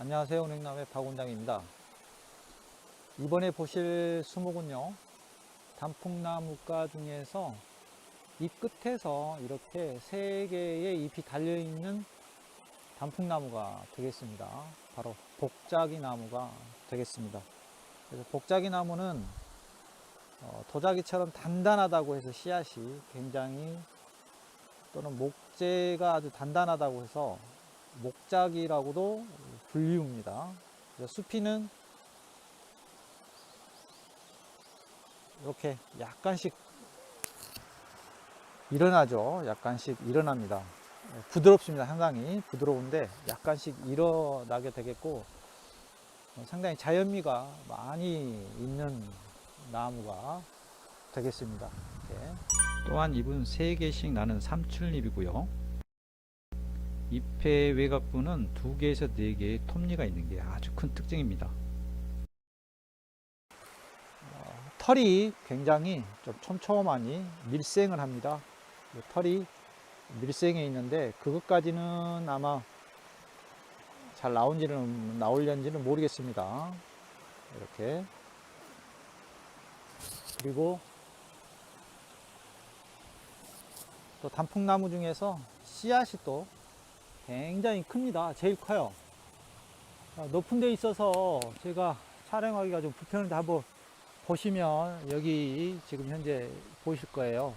안녕하세요. 은행남의 박원장입니다. 이번에 보실 수목은요, 단풍나무가 중에서 잎 끝에서 이렇게 세 개의 잎이 달려있는 단풍나무가 되겠습니다. 바로 복자기 나무가 되겠습니다. 그래서 복자기 나무는 어, 도자기처럼 단단하다고 해서 씨앗이 굉장히 또는 목재가 아주 단단하다고 해서 목작이라고도 그래서 수피는 이렇게 약간씩 일어나죠. 약간씩 일어납니다. 부드럽습니다. 상당히 부드러운데 약간씩 일어나게 되겠고 어, 상당히 자연미가 많이 있는 나무가 되겠습니다. 이렇게. 또한 잎은 3개씩 나는 삼출잎이고요. 잎의 외곽부는 2개에서 4개의 톱니가 있는 게 아주 큰 특징입니다. 어, 털이 굉장히 좀 촘촘하니 밀생을 합니다. 이 털이 밀생에 있는데 그것까지는 아마 잘 나온지는 나올는지는 모르겠습니다. 이렇게 그리고 또 단풍나무 중에서 씨앗이 또 굉장히 큽니다. 제일 커요. 아, 높은 데 있어서 제가 촬영하기가 좀 불편한데 한번 보시면 여기 지금 현재 보실 거예요.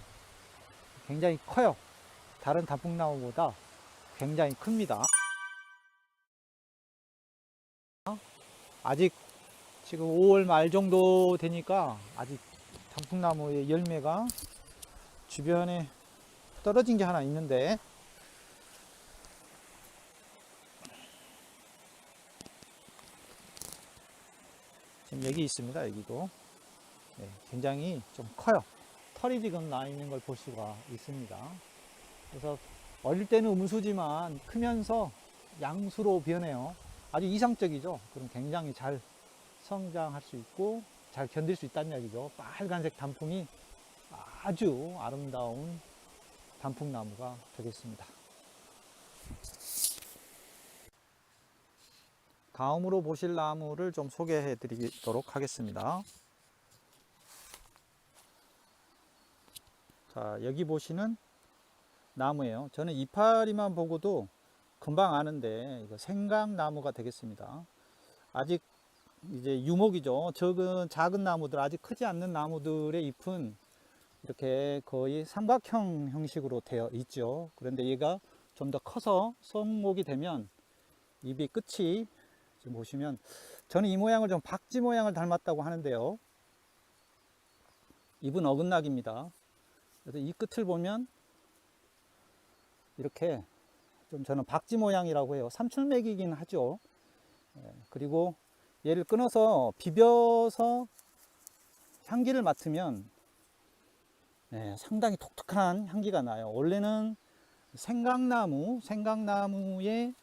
굉장히 커요. 다른 단풍나무보다 굉장히 큽니다. 아직 지금 5월 말 정도 되니까 아직 단풍나무의 열매가 주변에 떨어진 게 하나 있는데 지금 여기 있습니다. 여기도 네, 굉장히 좀 커요. 털이 지금 나 있는 걸 볼 수가 있습니다. 그래서 어릴 때는 음수지만 크면서 양수로 변해요. 아주 이상적이죠. 그럼 굉장히 잘 성장할 수 있고 잘 견딜 수 있다는 이야기죠. 빨간색 단풍이 아주 아름다운 단풍나무가 되겠습니다. 다음으로 보실 나무를 좀 소개해 드리도록 하겠습니다. 자, 여기 보시는 나무예요. 저는 이파리만 보고도 금방 아는데 이거 생강나무가 되겠습니다. 아직 이제 유목이죠. 적은 작은 나무들 아직 크지 않는 나무들의 잎은 이렇게 거의 삼각형 형식으로 되어 있죠. 그런데 얘가 좀 더 커서 성목이 되면 잎이 끝이 지금 보시면 저는 이 모양을 좀 박쥐 모양을 닮았다고 하는데요. 잎은 어긋나기입니다. 그래서 이 끝을 보면 이렇게 좀 저는 박쥐 모양이라고 해요. 삼출맥이긴 하죠. 예, 그리고 얘를 끊어서 비벼서 향기를 맡으면 네, 상당히 독특한 향기가 나요. 원래는 생강나무, 생강나무의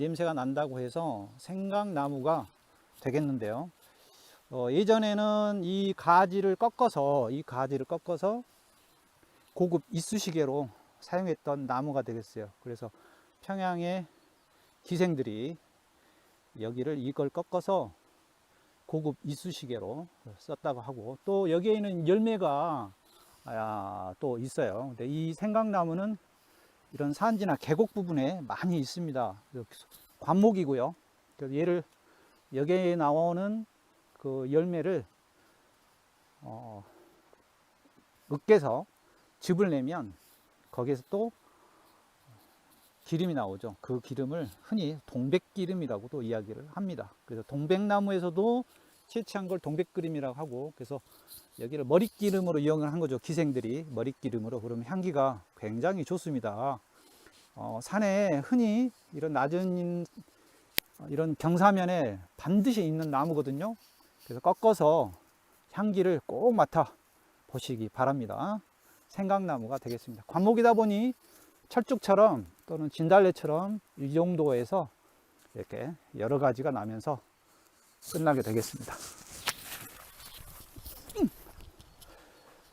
냄새가 난다고 해서 생강나무가 되겠는데요. 어, 예전에는 이 가지를 꺾어서 이 가지를 꺾어서 고급 이쑤시개로 사용했던 나무가 되겠어요. 그래서 평양의 기생들이 여기를 이걸 꺾어서 고급 이쑤시개로 썼다고 하고 또 여기에 있는 열매가 아, 또 있어요. 근데 이 생강나무는 이런 산지나 계곡 부분에 많이 있습니다. 관목이고요. 그래서 얘를 여기에 나오는 그 열매를 어, 으깨서 즙을 내면 거기에서 또 기름이 나오죠. 그 기름을 흔히 동백기름이라고도 이야기를 합니다. 그래서 동백나무에서도 채취한 걸 동백기름이라고 하고 그래서 여기를 머릿기름으로 이용을 한 거죠. 기생들이 머릿기름으로 그러면 향기가 굉장히 좋습니다. 어, 산에 흔히 이런 낮은 이런 경사면에 반드시 있는 나무거든요. 그래서 꺾어서 향기를 꼭 맡아 보시기 바랍니다. 생강나무가 되겠습니다. 관목이다 보니 철쭉처럼 또는 진달래처럼 이 정도에서 이렇게 여러 가지가 나면서 끝나게 되겠습니다.